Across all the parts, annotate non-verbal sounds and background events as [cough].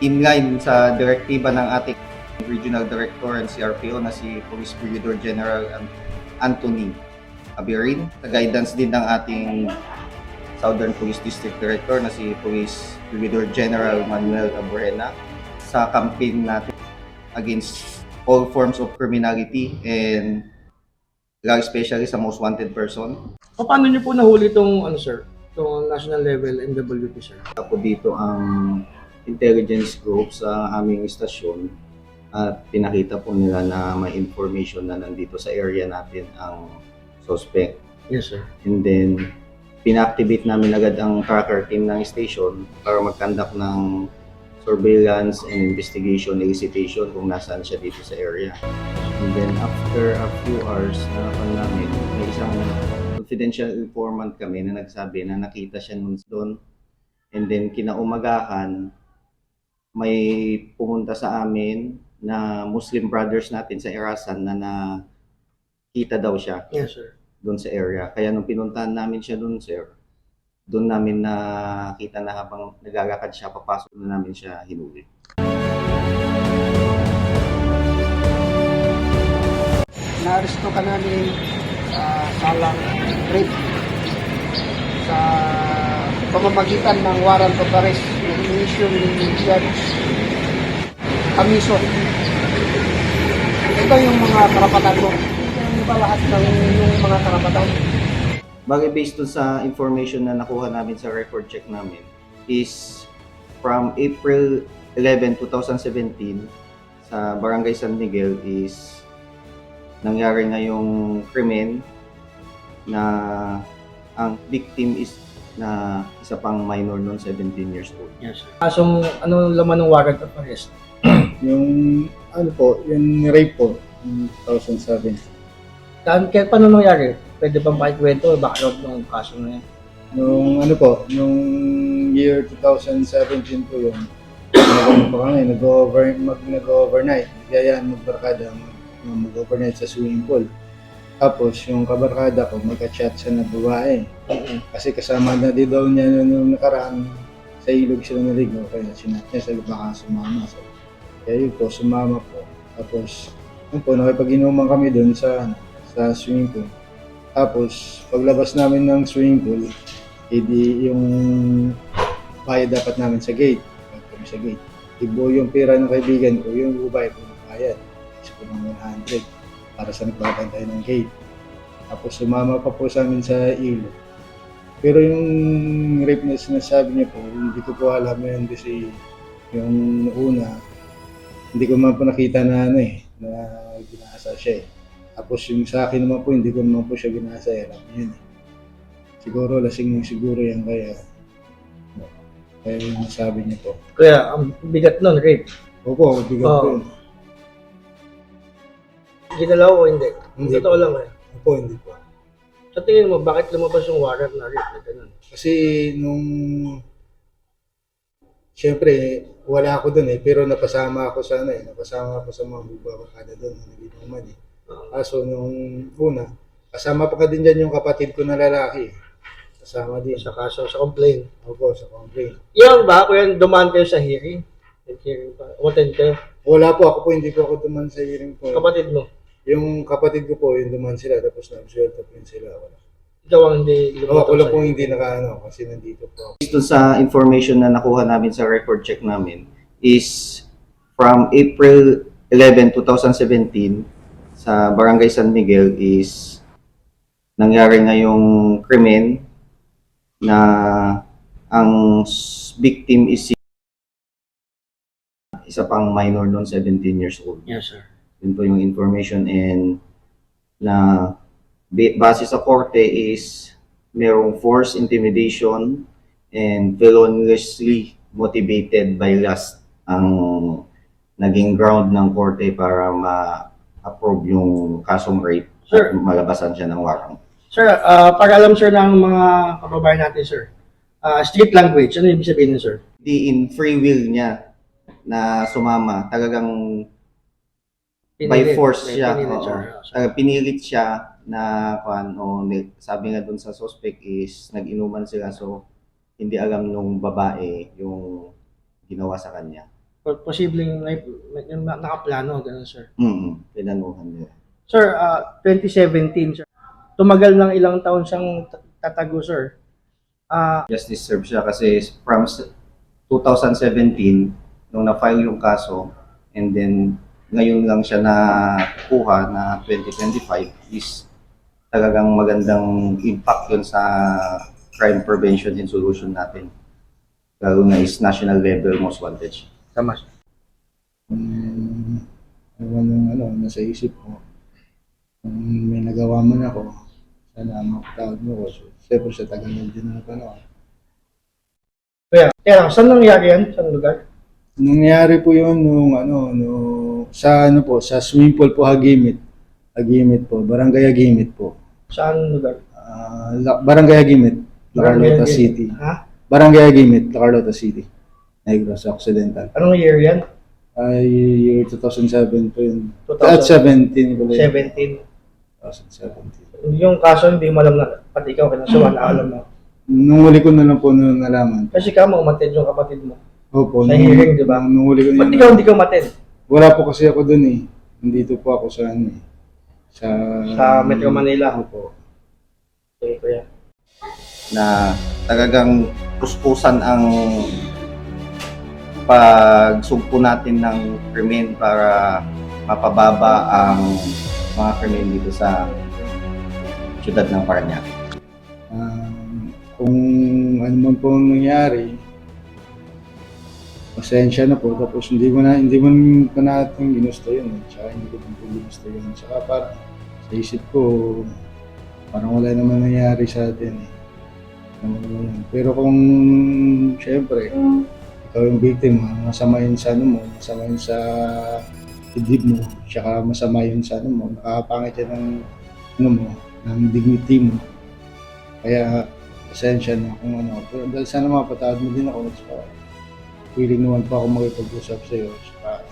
inline sa direktiba ng ating Regional Director and CRPO na si Police Brigadier General An- Anthony Abirin. Sa guidance din ng ating Southern Police District Director na si Police Brigadier General Manuel Aburena sa campaign natin against all forms of criminality and lalo especially sa most wanted person. O, paano niyo po nahuli itong, ano sir, itong national level MWP sir? Ako dito ang intelligence group sa aming istasyon at pinakita po nila na may information na nandito sa area natin ang suspect. Yes sir. And then, pina-activate namin agad ang tracker team ng station para mag-conduct ng surveillance and investigation, elicitation kung nasaan siya dito sa area. And then after a few hours, nalaman namin, may isang confidential informant kami na nagsabi na nakita siya nun doon. And then kinaumagahan, may pumunta sa amin na Muslim brothers natin sa Erasan na nakita daw siya Yes sir. doon sa area. Kaya nung pinuntahan namin siya doon, sir, doon namin nakita na habang naglalakad siya, papasok na namin siya hinuli. Naaresto ka namin sa salang rape sa pamamagitan ng warrant of arrest na inisyo ni Judge Commission. Ito yung mga karapatan mo. Ito ba lahat ng yung mga karapatan? Bagay based doon sa information na nakuha namin sa record check namin is from April 11, 2017 sa Barangay San Miguel is nangyari na yung krimen na ang victim is na isa pang minor noon 17 years old. Yes sir. Kasong ano laman ng warrant of arrest? [clears throat] Yung ano po, yung rape po, yung 2007. Saan, kaya paano nangyari? Pwede bang pakikwento o background ng kaso na yan? Nung ano po, nung year 2017 po yun, [clears throat] nag-ano po kami, nag-over, mag, nag-overnight. Nagyayaan magbarkada mag, mag-overnight sa swimming pool. Tapos yung kabarkada ko, magka-chat siya na babae. Kasi kasama na din daw niya nung, nung nakaraan sa ilog sila naligo. Kaya sinat niya sa baka sumama. So, kaya yun po, sumama po. Tapos, yun po, nakipag-inuman kami doon sa, ano, sa swimming pool. Tapos, paglabas namin ng swimming pool, edi yung bayad dapat namin sa gate. Bayad kami sa gate. Ibo yung pera ng kaibigan ko, yung babae po bayad. Is ko ng 100 para sa nagbabantay ng gate. Tapos sumama pa po sa amin sa ilog. Pero yung rape na sinasabi niya po, hindi ko po alam yun kasi yung una, hindi ko man po nakita na ano eh, na ginasa siya eh. Tapos yung sa akin naman po, hindi ko naman po siya ginasa eh, alam yun eh. Siguro, lasing siguro yan kaya, kaya yung nasabi niya po. Kaya ang bigat nun, rape. Opo, bigat Oo. po. Ginalaw o hindi? Hindi. Totoo lang eh. Opo, hindi po. Sa tingin mo, bakit lumabas yung warrant na rape na ganun? Kasi nung Siyempre, wala ako doon eh, pero napasama ako sa ano eh, napasama ako sa mga bubakakada doon na naginuman eh. Kaso nung una, kasama pa ka din dyan yung kapatid ko na lalaki. Kasama din. Sa kaso, sa complaint. Opo, sa complaint. Yan ba? Kaya dumaan kayo sa hearing? Nag-hearing pa. Umattend kayo. Wala po, ako po hindi po ako duman sa hearing po. Kapatid mo. Yung kapatid ko po, yung duman sila, tapos nag-sweldo po yun sila. Wala. Ikaw ang hindi Ako, ako lang sa'yo. po hindi nakaano, kasi nandito po ako. Based doon sa information na nakuha namin sa record check namin is from April 11, 2017 sa Barangay San Miguel is nangyari na yung krimen na ang s- victim is si isa pang minor noon 17 years old. Yes, sir. Yun po yung information and na ba- base sa korte is merong force, intimidation, and feloniously motivated by lust ang naging ground ng korte para ma-approve yung kasong rape Sir. at malabasan siya ng warrant. Sir, ah, para alam sir ng mga kababayan natin, sir. Ah, street language, ano ibig sabihin sir? Di in free will niya na sumama, talagang by force May siya. pinilit, oo. sir. Talagang pinilit siya na kuan o sabi nga dun sa suspect is nag-inuman sila so hindi alam nung babae yung ginawa sa kanya. po- posibleng may, may, yung na- nakaplano, ganun, sir. Mm, pinanuhan nila. Sir, ah, 2017, sir. Tumagal ng ilang taon siyang tatago, sir. Ah, Justice served siya kasi from s- 2017, nung na-file yung kaso, and then ngayon lang siya nakuha na 2025 is talagang magandang impact yun sa crime prevention and solution natin. Lalo na is national level most wanted siya. tama, sir. Kung ano nung ano, nasa isip ko, kung may nagawa man ako, sana makatawad mo ko. So, siyempre sa tagal na din na panahon. Kaya, kaya lang, saan nangyari yan? Saan lugar? Nangyari po yun nung ano, no, sa ano po, sa swimming pool po Hagimit. Hagimit po, Barangay Hagimit po. Saan lugar? Ah, La- Barangay Hagimit, La Carlota Barangay City. Ha? Barangay Hagimit, La Carlota City. Negros Occidental. Anong year yan? Ay, year 2007 po yun. At 2017. 17 po yun. 2017. Yung kaso, hindi mo alam na, pati ikaw kinasuhan, na alam mo. Nung huli ko na lang po nung nalaman. Kasi ka mo, umatid yung kapatid mo. Opo, Sa nung, hearing, di ba? Nung huli ko na Ba't yun- ikaw hindi ka umatid? Wala po kasi ako dun eh. Nandito po ako sa ano eh. Sa... Sa Metro Manila. Opo. Okay, kuya. na talagang puspusan ang pagsugpo natin ng krimen para mapababa ang mga krimen dito sa siyudad ng Parañaque. Um, kung ano man po ang nangyari, pasensya na po. Tapos hindi mo na, hindi mo pa natin ginusto yun. Eh. Tsaka hindi ko din po ginusto yun. Tsaka parang sa isip ko, parang wala naman nangyari sa atin. Eh. Naman. Pero kung syempre, ikaw yung victim, masama yun sa ano mo, masama yun sa dibdib mo, tsaka masama yun sa ano mo, nakakapangit yan ng ano mo, ng dignity mo. Kaya, pasensya na kung ano. Pero dahil sana mapatawad mo din ako. Tsaka, willing naman po ako makipag-usap sa iyo. Tsaka,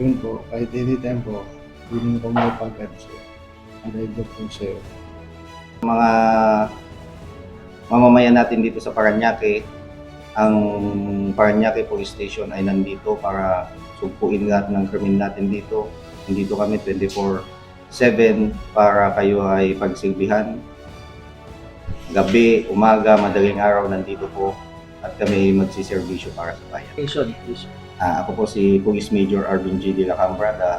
yun po, kahit anytime po, willing ako makipag-usap sa iyo. Arrive po sa iyo. Mga mamamayan natin dito sa Parañaque, ang Parañaque Police Station ay nandito para sugpuin lahat ng krimen natin dito. Nandito kami 24-7 para kayo ay pagsilbihan. Gabi, umaga, madaling araw nandito po at kami magsiservisyo para sa bayan. Jason, please. Ah, ako po si Police Major Arvin G. De La Cambra, the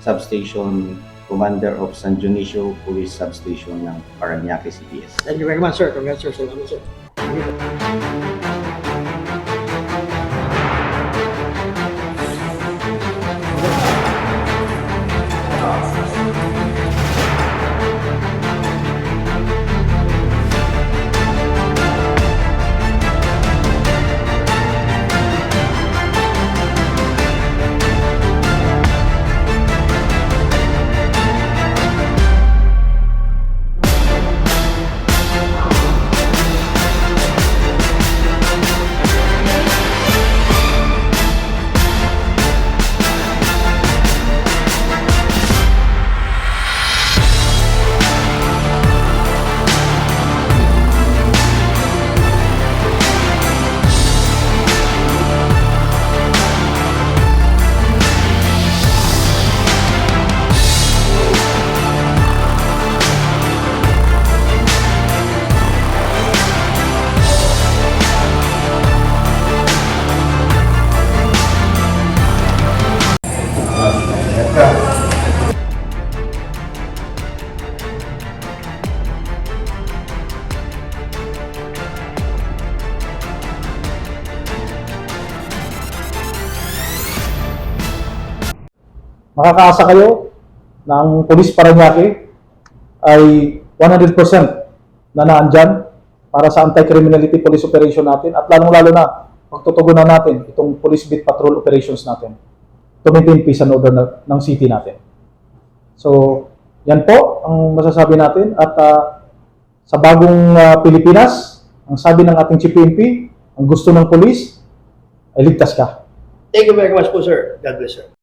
Substation Commander of San Dionisio Police Substation ng Parañaque CPS. Thank you very much, sir. Congrats, sir. Salamat, sir. Thank you. Makakaasa kayo ng Police Paranaque ay 100% na naandyan para sa anti-criminality police operation natin at lalong-lalo na pagtutugunan natin itong police beat patrol operations natin to maintain peace and order na, ng city natin. So, yan po ang masasabi natin at ah, sa bagong ah, Pilipinas, ang sabi ng ating CPNP, ang gusto ng police ay ligtas ka. Thank you very much po, sir. God bless, sir.